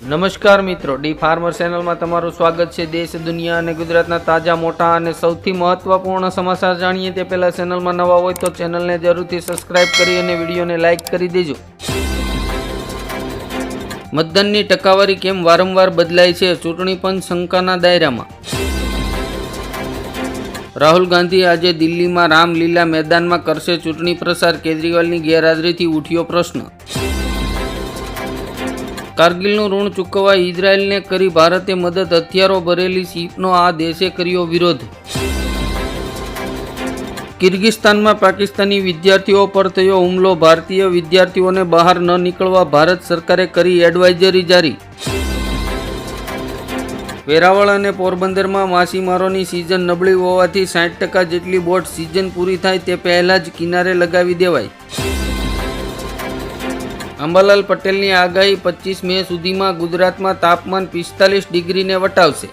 નમસ્કાર મિત્રો, D farmer ચેનલમાં તમારું સ્વાગત છે. દેશ, દુનિયા અને ગુજરાતના તાજા, મોટા અને સૌથી મહત્વપૂર્ણ સમાચાર જાણીએ તે પહેલાં ચેનલમાં નવા હોય તો ચેનલને જરૂરથી સબસ્ક્રાઇબ કરી અને વિડીયોને લાઇક કરી દેજો. મતદાનની ટકાવારી કેમ વારંવાર બદલાય છે? ચૂંટણી પંચ શંકાના દાયરામાં. રાહુલ ગાંધી આજે દિલ્હીમાં રામલીલા મેદાનમાં કરશે ચૂંટણી પ્રસાર. કેજરીવાલની ગેરહાજરીથી ઉઠ્યો પ્રશ્ન. કારગિલનું ઋણ ચૂકવવા ઇઝરાયેલને કરી ભારતે મદદ. હથિયારો ભરેલી શીપનો આ દેશે કર્યો વિરોધ. કિર્ગિસ્તાનમાં પાકિસ્તાની વિદ્યાર્થીઓ પર થયો હુમલો. ભારતીય વિદ્યાર્થીઓને બહાર ન નીકળવા ભારત સરકારે કરી એડવાઇઝરી જારી. વેરાવળ અને પોરબંદરમાં માછીમારોની સિઝન નબળી હોવાથી સાઠ ટકા જેટલી બોટ સિઝન પૂરી થાય તે પહેલાં જ કિનારે લગાવી દેવાય અંબાલાલ પટેલની આગાહી પચીસ મે સુધીમાં ગુજરાતમાં તાપમાન પિસ્તાલીસ ડિગ્રીને વટાવશે.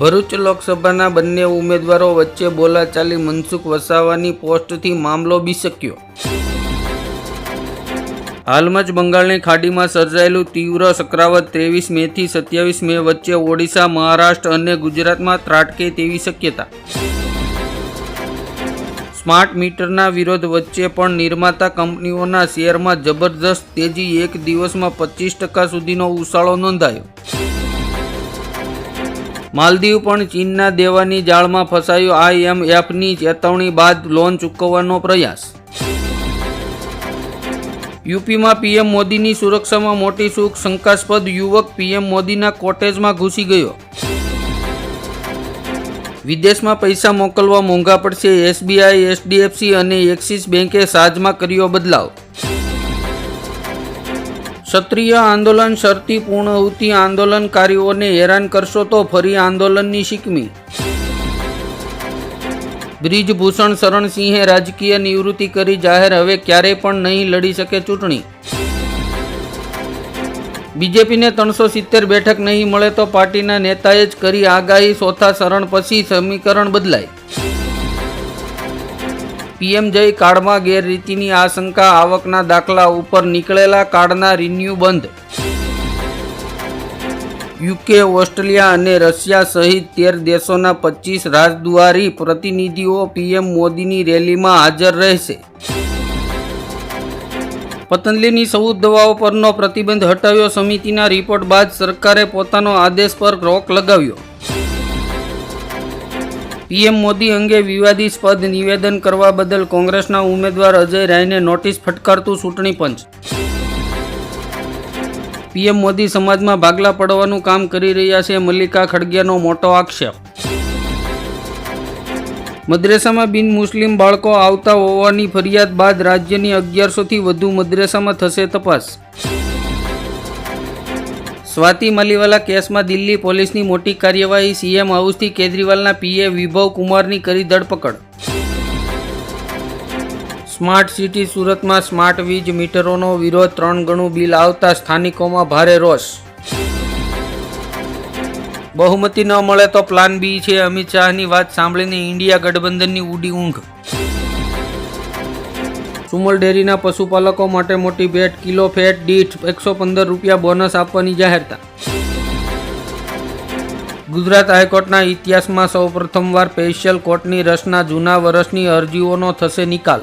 ભરૂચ લોકસભાના બંને ઉમેદવારો વચ્ચે બોલાચાલી મનસુખ વસાવાની પોસ્ટથી મામલો બિસક્યો. હાલમાં જ બંગાળની ખાડીમાં સર્જાયેલું તીવ્ર સક્રાવત ત્રેવીસ મેથી સત્યાવીસ મે વચ્ચે ઓડિશા, મહારાષ્ટ્ર અને ગુજરાતમાં ત્રાટકે તેવી શક્યતા. સ્માર્ટ મીટરના વિરોધ વચ્ચે પણ નિર્માતા કંપનીઓના શેરમાં જબરદસ્ત તેજી એક દિવસમાં પચીસ ટકા સુધીનો ઉછાળો નોંધાયો. માલદીવ પણ ચીનના દેવાની જાળમાં ફસાયો આઈએમએફની ચેતવણી બાદ લોન ચૂકવવાનો પ્રયાસ. યુપીમાં પીએમ મોદીની સુરક્ષામાં મોટી સુખ શંકાસ્પદ યુવક પીએમ મોદીના કોટેજમાં ઘૂસી ગયો. વિદેશમાં પૈસા મોકલવા મોંઘા પડશે. એસબીઆઈ, એચડીએફસી અને એક્સિસ બેંકે સાજમાં કર્યો બદલાવ. ક્ષત્રિય આંદોલન શરતી પૂર્ણહુતિ આંદોલનકારીઓને હેરાન કરશો તો ફરી આંદોલનની શીખમી બ્રિજભૂષણ શરણસિંહે રાજકીય નિવૃત્તિ કરી. જાહેર હવે ક્યારેય પણ નહીં લડી શકે ચૂંટણી. બીજેપીને ત્રણસો સિત્તેર બેઠક નહીં મળે તો પાર્ટીના નેતાએ જ કરી આગાહી, ચોથા શરણ પછી સમીકરણ બદલાય. પીએમ જય કાર્ડમાં ગેરરીતિની આશંકા, આવકના દાખલા ઉપર નીકળેલા કાર્ડના રિન્યુ બંધ. યુકે, ઓસ્ટ્રેલિયા અને રશિયા સહિત તેર દેશોના પચીસ રાજદ્વારી પ્રતિનિધિઓ પીએમ મોદીની રેલીમાં હાજર રહેશે. પતંજલિની સૌ દવાઓ પરનો પ્રતિબંધ હટાવ્યો. સમિતિના રિપોર્ટ બાદ સરકારે પોતાનો આદેશ પર રોક લગાવ્યો. પીએમ મોદી અંગે વિવાદિસ્પદ નિવેદન કરવા બદલ કોંગ્રેસના ઉમેદવાર અજય રાયને નોટિસ ફટકારતું ચૂંટણી પંચ. પીએમ મોદી સમાજમાં ભાગલા પડવાનું કામ કરી રહ્યા છે. મલ્લિકા ખડગેનો મોટો આક્ષેપ. મદ્રેસામાં બિન મુસ્લિમ બાળકો આવતા હોવાની ફરિયાદ બાદ રાજ્યની અગિયારસોથી વધુ મદ્રેસામાં થશે તપાસ. સ્વાતિ માલીવાલા કેસમાં દિલ્હી પોલીસની મોટી કાર્યવાહી, સીએમ હાઉસથી કેજરીવાલના પીએ વિભવ કુમારની કરી ધરપકડ. સ્માર્ટ સિટી સુરતમાં સ્માર્ટ વીજ મીટરોનો વિરોધ, ત્રણ ગણું બિલ આવતા સ્થાનિકોમાં ભારે રોષ. બહુમતી ન મળે તો પ્લાન બી છે. અમિત શાહની વાત સાંભળીને ઇન્ડિયા ગઠબંધનની ઉડી ઊંઘ. સુમલ ડેરીના પશુપાલકો માટે મોટી ભેટ, કિલો ફેટ, દીઠ એકસો પંદર રૂપિયા બોનસ આપવાની જાહેરતા. ગુજરાત હાઈકોર્ટના ઇતિહાસમાં સૌ પ્રથમવાર સ્પેશિયલ કોર્ટની રચના, જૂના વર્ષની અરજીઓનો થશે નિકાલ.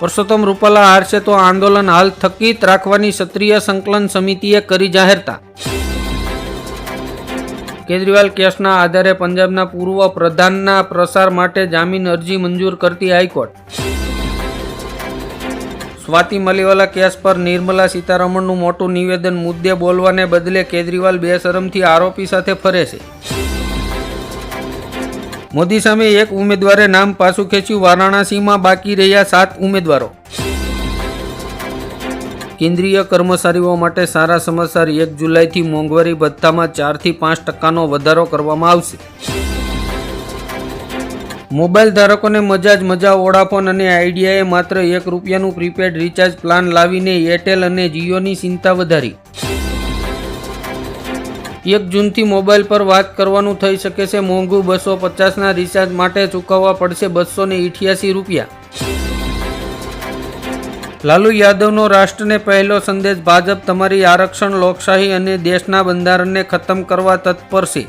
પરસોત્તમ રૂપાલા હારશે તો આંદોલન હાલ થકીત રાખવાની ક્ષત્રિય સંકલન સમિતિએ કરી જાહેરતા. કેજરીવાલ કેસના આધારે પંજાબના પૂર્વ પ્રધાનના પ્રસાર માટે જામીન અરજી મંજૂર કરતી હાઈકોર્ટ. સ્વાતિ મલિવાલા કેસ પર નિર્મલા સીતારમણનું મોટું નિવેદન મુદ્દે બોલવાને બદલે કેજરીવાલ બેશરમથી આરોપી સાથે ફરે છે. મોદી સામે એક ઉમેદવારે નામ પાછું ખેંચ્યું. વારાણસીમાં બાકી રહ્યા સાત ઉમેદવારો. કેન્દ્રીય કર્મચારીઓ માટે સારા સમાચાર એક જુલાઈથી મોંઘવારી ભથ્થામાં ચારથી પાંચ ટકાનો વધારો કરવામાં આવશે. મોબાઈલ ધારકોને મજા જ મજા વોડાફોન અને આઈડિયાએ માત્ર એક રૂપિયાનું પ્રીપેડ રિચાર્જ પ્લાન લાવીને એરટેલ અને જીઓની ચિંતા વધારી. એક જૂનથી મોબાઈલ પર વાત કરવાનું થઈ શકે છે. મોંઘું બસો પચાસના રિચાર્જ માટે ચૂકવવા પડશે બસો ને રૂપિયા. લાલુ યાદવનો રાષ્ટ્રને પહેલો સંદેશ ભાજપ તમારી આરક્ષણ, લોકશાહી અને દેશના બંધારણને ખતમ કરવા તત્પર છે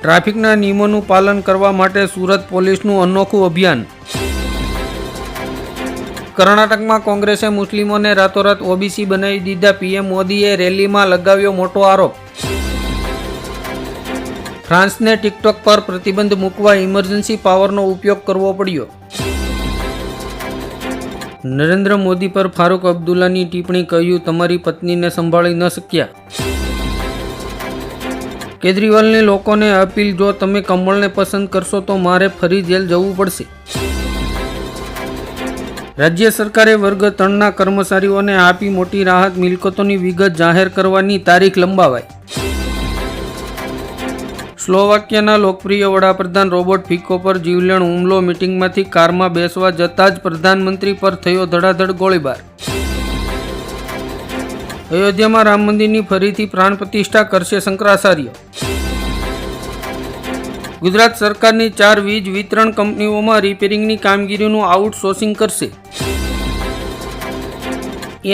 ટ્રાફિકના નિયમોનું પાલન કરવા માટે સુરત પોલીસનું અનોખું અભિયાન. કર્ણાટકમાં કોંગ્રેસે મુસ્લિમોને રાતોરાત ઓબીસી બનાવી દીધા. પીએમ મોદીએ રેલીમાં લગાવ્યો મોટો આરોપ. ફ્રાન્સને ટિકટોક પર પ્રતિબંધ મૂકવા ઇમરજન્સી પાવરનો ઉપયોગ કરવો પડ્યો. નરેન્દ્ર મોદી પર ફારૂક અબ્દુલ્લાની ટિપ્પણી કહ્યું, તમારી પત્નીને સંભાળી ન શક્યા. કેજરીવાલની લોકોને અપીલ, જો તમે કમળને પસંદ કરશો, તો મારે ફરી જેલ જવું પડશે. રાજ્ય સરકારે વર્ગ ત્રણના કર્મચારીઓને આપી મોટી રાહત, મિલકતોની વિગત જાહેર કરવાની તારીખ લંબાવાઈ. સ્લોવાકિયાના લોકપ્રિય વડાપ્રધાન રોબોટ ફિકો પર જીવલેણ હુમલો મિટિંગમાંથી કારમાં બેસવા જતાં જ પ્રધાનમંત્રી પર થયો ધડાધડ ગોળીબાર. અયોધ્યામાં રામ મંદિરની ફરીથી પ્રાણ પ્રતિષ્ઠા કરશે શંકરાચાર્ય. ગુજરાત સરકારની ચાર વીજ વિતરણ કંપનીઓમાં રિપેરિંગની કામગીરીનું આઉટસોર્સિંગ કરશે.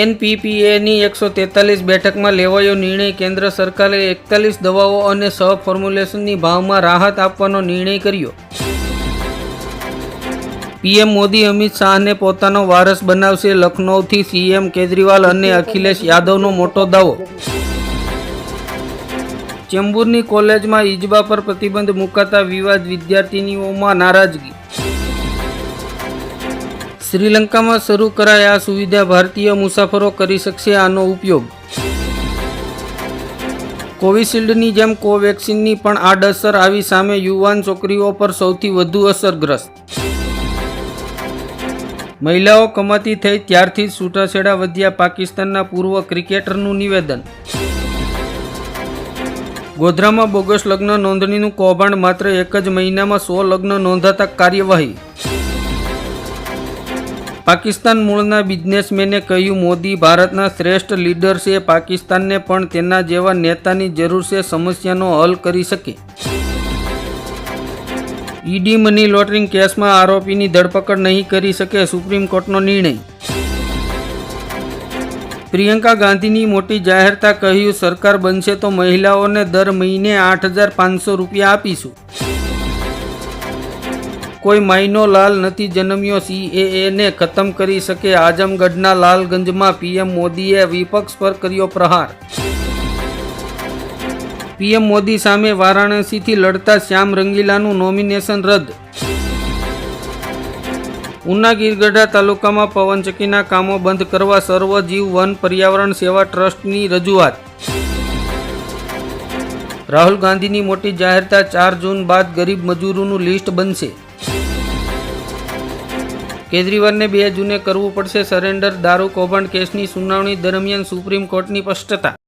એનપીપીએની એકસો તેતાલીસ બેઠકમાં લેવાયો નિર્ણય. કેન્દ્ર સરકારે એકતાલીસ દવાઓ અને સહ ફોર્મ્યુલેશનની ભાવમાં રાહત આપવાનો નિર્ણય કર્યો. પીએમ મોદી અમિત શાહને પોતાનો વારસ બનાવશે. લખનૌથી સીએમ કેજરીવાલ અને અખિલેશ યાદવનો મોટો દાવો. ચેમ્બુરની કોલેજમાં ઇજબા પર પ્રતિબંધ મુકાતા વિવાદ વિદ્યાર્થીનીઓમાં નારાજગી. શ્રીલંકામાં શરૂ કરાય આ સુવિધા ભારતીય મુસાફરો કરી શકશે આનો ઉપયોગ. કોવિશિલ્ડની જેમ કોવેક્સિનની પણ આડઅસર આવી સામે યુવાન છોકરીઓ પર સૌથી વધુ અસરગ્રસ્ત. મહિલાઓ કમાતી થઈ ત્યારથી જ છૂટાછેડા વધ્યા પાકિસ્તાનના પૂર્વ ક્રિકેટરનું નિવેદન. ગોધરામાં બોગસ લગ્ન નોંધણીનું કૌભાંડ માત્ર એક જ મહિનામાં સો લગ્ન નોંધાતા કાર્યવાહી. પાકિસ્તાન મૂળના બિઝનેસમેને કહ્યું, મોદી ભારતના શ્રેષ્ઠ લીડર છે. પાકિસ્તાનને પણ તેના જેવા નેતાની જરૂર છે. સમસ્યાનો હલ કરી શકે. ઈડી મની લોન્ડરિંગ કેસમાં આરોપીની ધરપકડ નહીં કરી શકે સુપ્રીમ કોર્ટનો નિર્ણય. પ્રિયંકા ગાંધીની મોટી જાહેરતા કહ્યું, સરકાર બનશે તો મહિલાઓને દર મહિને આઠ હજાર પાંચસો રૂપિયા આપીશું. કોઈ માયનો લાલ નથી જન્મ્યો સીએએને ખતમ કરી શકે આઝમગઢના લાલગંજમાં પીએમ મોદીએ વિપક્ષ પર કર્યો પ્રહાર. પીએમ મોદી સામે વારાણસીથી લડતા શ્યામ રંગીલાનું નોમિનેશન રદ. ઉના ગીરગઢા તાલુકામાં પવનચક્કીના કામો બંધ કરવા સર્વજીવ વન પર્યાવરણ સેવા ટ્રસ્ટની રજૂઆત. રાહુલ ગાંધીની મોટી જાહેરતા ચાર જૂન બાદ ગરીબ મજૂરોનું લિસ્ટ બનશે. કેજરીવાલને બે જૂને કરવું પડશે સરેન્ડર દારૂ કૌભાંડ કેસની સુનાવણી દરમિયાન સુપ્રીમ કોર્ટની સ્પષ્ટતા.